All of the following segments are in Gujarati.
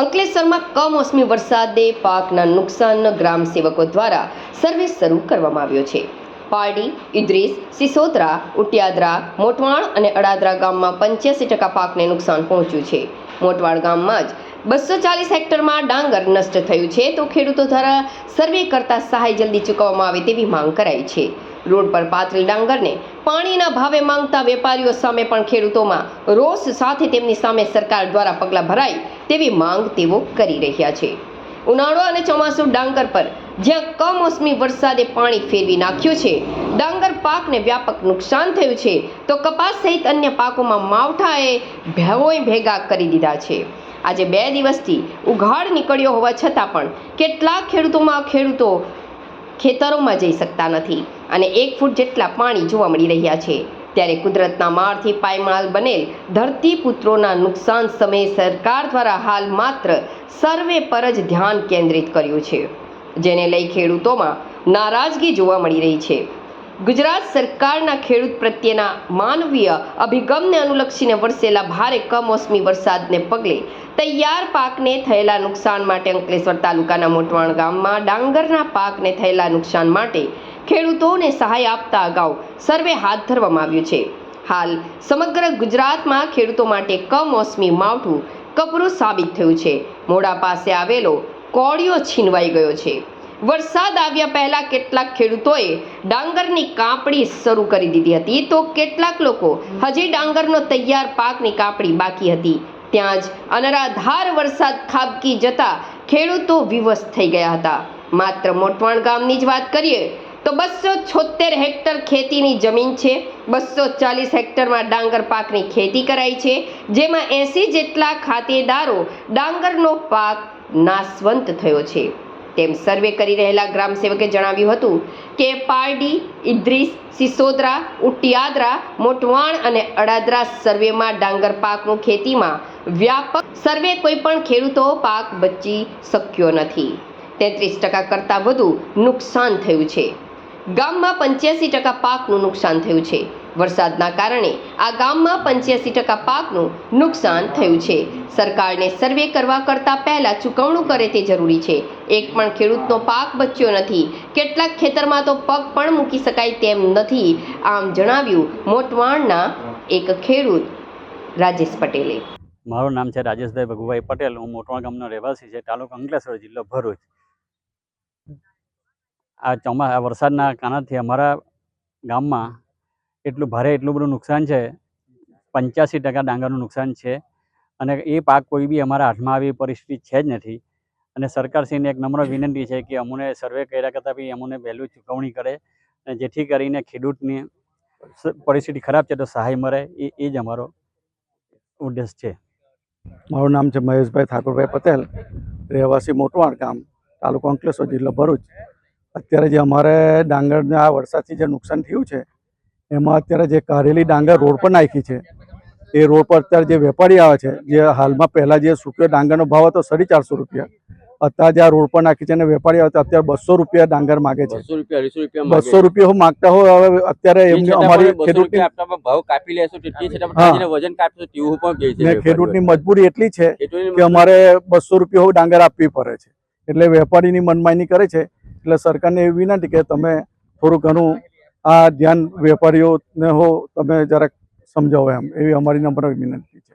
અંકલેશ્વરમાં કમોસમી વરસાદે પાકના નુકસાન ગ્રામ સેવકો દ્વારા સર્વે શરૂ કરવામાં આવ્યો છે. પારડી, ઇદ્રીસ, સિસોદરા, ઉટિયાદરા, મોટવાણ અને અડાદરા ગામમાં પંચ્યાસી ટકા પાકને નુકસાન પહોંચ્યું છે. મોટવાડ ગામમાં જ બસો ચાલીસ હેક્ટરમાં ડાંગર નષ્ટ થયું છે તો ખેડૂતો દ્વારા સર્વે કરતા સહાય જલ્દી ચૂકવવામાં આવે તેવી માંગ કરાઈ છે. રોડ પર પાથરેલ ડાંગરને પાણીના ભાવે માંગતા વેપારીઓ સામે પણ ખેડૂતોમાં રોષ સાથે તેમની સામે સરકાર દ્વારા પગલાં ભરાય તેવી માંગ તેઓ કરી રહ્યા છે. ઉનાળો અને ચોમાસુ ડાંગર પર જ્યાં કમોસમી વરસાદે પાણી ફેરવી નાખ્યું છે, ડાંગર પાકને વ્યાપક નુકસાન થયું છે, તો કપાસ સહિત અન્ય પાકોમાં માવઠાએ ભેવોય ભેગા કરી દીધા છે. આજે બે દિવસથી ઉઘાડ નીકળ્યો હોવા છતાં પણ કેટલાક ખેડૂતોમાં ખેડૂતો ખેતરોમાં જઈ શકતા નથી અને એક ફૂટ જેટલા પાણી જોવા મળી રહ્યા છે. ત્યારે કુદરતના મારથી પાયમાલ બનેલ ધરતીપુત્રોના નુકસાન સમયે સરકાર દ્વારા હાલ માત્ર સર્વે પર જ ધ્યાન કેન્દ્રિત કર્યું છે. જેને લઈ ખેડૂતોમાં નારાજગી જોવા મળી રહી છે. ગુજરાત સરકારના ખેડૂત પ્રત્યેના માનવીય અભિગમને અનુલક્ષીને વરસેલા ભારે કમોસમી વરસાદને પગલે તૈયાર પાકને થયેલા નુકસાન માટે અંકલેશ્વર તાલુકાના મોટવાણ ગામમાં ડાંગરના પાકને થયેલા નુકસાન માટે ખેડૂતોને સહાય આપતા અગાઉ સર્વે હાથ ધરવામાં આવ્યું છે. હાલ સમગ્ર ગુજરાતમાં ખેડૂતો માટે કમોસમી માવઠું કપરું સાબિત થયું છે. મોડા પાસે આવેલો કોળિયો છીનવાઈ ગયો છે. વરસાદ આવ્યા પહેલા કેટલાક ખેડૂતોએ ડાંગરની કાપણી શરૂ કરી દીધી હતી. તો કેટલાક લોકો હજી ડાંગરનો તૈયાર પાકની કાપણી બાકી હતી. ત્યાં જ અનરાધાર વરસાદ ખાબકી જતા ખેડૂતો વિવશ થઈ ગયા હતા. માત્ર મોટવાણ ગામની જ વાત કરીએ તો બસો છોતેર હેક્ટર ખેતીની જમીન છે. બસો ચાલીસ હેક્ટરમાં ડાંગર પાકની ખેતી કરાઈ છે. જેમાં એંસી જેટલા ખાતેદારો ડાંગરનો પાક નાશવંત થયો છે. તેમ સર્વે કરી રહેલા ગ્રામસેવકે જણાવ્યું હતું કે પારડી, ઇદ્રીસ, સિસોદરા, ઉટિયાદરા, મોટવાણ અને અડાદરા સર્વેમાં ડાંગર પાકનું ખેતીમાં વ્યાપક સર્વે કોઈ પણ ખેડૂતો પાક બચી શક્યો નથી. તેત્રીસ ટકા કરતાં વધુ નુકસાન થયું છે. ગામમાં પંચ્યાસી ટકા પાકનું નુકસાન થયું છે. વરસાદના કારણે આ ગામમાં પંચ્યાસી ટકા પાકનું નુકસાન થયું છે. સરકારને સર્વે કરવા કરતાં પહેલાં ચૂકવણું કરે તે જરૂરી છે. એક પણ ખેડૂતનો પાક બચ્યો નથી. કેટલાક ખેતરમાં તો પગ પણ મૂકી શકાય તેમ નથી. આમ જણાવ્યું મોટવાણના એક ખેડૂત રાજેશ પટેલે. મારું નામ છે રાજેશભાઈ ભગુભાઈ પટેલ. હું મોટવાણ ગામનો રહેવાસી છે. તાલુકો અંકલેશ્વર જિલ્લો ભરૂચ. આ ચોમા વરસાદના કારણથી અમારા ગામમાં એટલું ભારે, એટલું બધું નુકસાન છે. પંચ્યાસી ટકા ડાંગરનું નુકસાન છે. અને એ પાક કોઈ બી અમારા હાથમાં આવી પરિસ્થિતિ છે જ નથી. અને સરકારશ્રીને એક નમ્ર વિનંતી છે કે અમને સર્વે કર્યા કરતાં બી અમને વહેલું ચૂકવણી કરે અને જેથી કરીને ખેડૂતની પરિસ્થિતિ ખરાબ છે તો સહાય મળે. એ એ જ અમારો ઉદ્દેશ છે. મારું નામ છે મહેશભાઈ ઠાકોરભાઈ પટેલ. રહેવાસી મોટવાડ ગામ, તાલુકો અંકલેશ્વર, જિલ્લો ભરૂચ. અત્યારે જે અમારે ડાંગરના આ વરસાદથી જે નુકસાન થયું છે એમાં અત્યારે જે કારેલી ડાંગર રોડ પર નાખી છે. એ રોડ પર અત્યારે જે વેપારી આવે છે જે હાલમાં પહેલાં જે સૂક્યો ડાંગરનો ભાવ હતો સાડી ચારસો રૂપિયા અત્યારે જે આ રોડ પર નાખી છે અને વેપારી આવે અત્યારે બસો રૂપિયા ડાંગર માગે છે. બસો રૂપિયા હું માગતા હોય હવે અત્યારે એમને અમારી ખેડૂતની ખેડૂતની મજબૂરી એટલી છે કે અમારે બસો રૂપિયા ડાંગર આપવી પડે છે. એટલે વેપારીની મનમાની કરે છે એટલે સરકારને એવી વિનંતી કે તમે થોડું ઘણું આ ધ્યાન વેપારીઓને હો તમે જરાક સમજાવો એમ. એવી અમારી નંબર વિનંતી છે.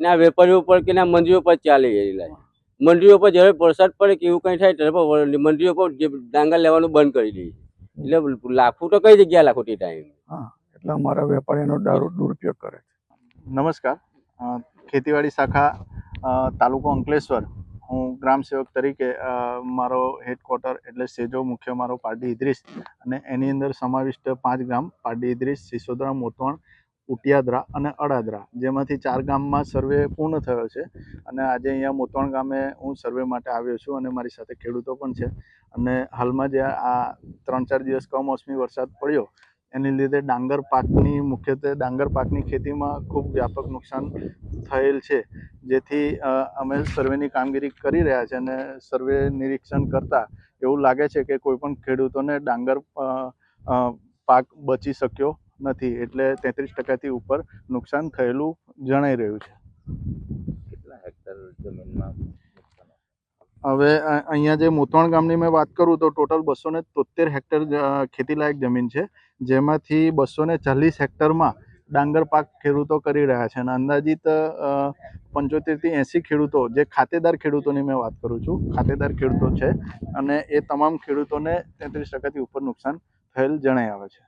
એ વેપારીઓ પર કે મંદિરો પર ચાલી એ મંડળીઓ પર જ્યારે વરસાદ પડે કે એવું કંઈ થાય ત્યારે મંડળીઓ પર ડાંગર લેવાનું બંધ કરી દે એટલે લાખો તો કઈ જગ્યા લાખો તે ટાઈમ એટલે અમારા વેપારીનો દારૂ દુરુપયોગ કરે છે. નમસ્કાર. ખેતીવાડી શાખા તાલુકો અંકલેશ્વર. હું ગ્રામ સેવક તરીકે મારો હેડક્વાર્ટર એટલે સેજો મુખ્ય મારો પારડી ઇદ્રીસ અને એની અંદર સમાવિષ્ટ પાંચ ગામ, પારડી ઇદ્રીસ, સિસોદરા, મોતવણ, ઉટિયાદરા અને અડાદરા, જેમાંથી ચાર ગામમાં સર્વે પૂર્ણ થયો છે. અને આજે અહીંયા મોતવણ ગામે હું સર્વે માટે આવ્યો છું અને મારી સાથે ખેડૂતો પણ છે. અને હાલમાં જે આ ત્રણ ચાર દિવસ કમોસમી વરસાદ પડ્યો એની લીધે ડાંગર પાકની, મુખ્યત્વે ડાંગર પાકની ખેતીમાં ખૂબ વ્યાપક નુકસાન થયેલ છે. જેથી અમે સર્વેની કામગીરી કરી રહ્યા છે અને સર્વે નિરીક્ષણ કરતાં એવું લાગે છે કે કોઈપણ ખેડૂતોને ડાંગર પાક બચી શક્યો નથી. એટલે તેત્રીસ ટકાથી ઉપર નુકસાન થયેલું જણાઈ રહ્યું છે. હવે અહીંયા જે મોતવાણ ગામની મેં વાત કરું તો ટોટલ બસો ને તોતેર હેક્ટર ખેતીલાયક જમીન છે. જેમાંથી બસો ને ચાલીસ હેક્ટરમાં ડાંગર પાક ખેડૂતો કરી રહ્યા છે અને અંદાજિત પંચોતેરથી એંસી ખેડૂતો, જે ખાતેદાર ખેડૂતોની મેં વાત કરું છું, ખાતેદાર ખેડૂતો છે અને એ તમામ ખેડૂતોને તેત્રીસ ટકાથી ઉપર નુકસાન થયેલ જણાઈ આવે છે.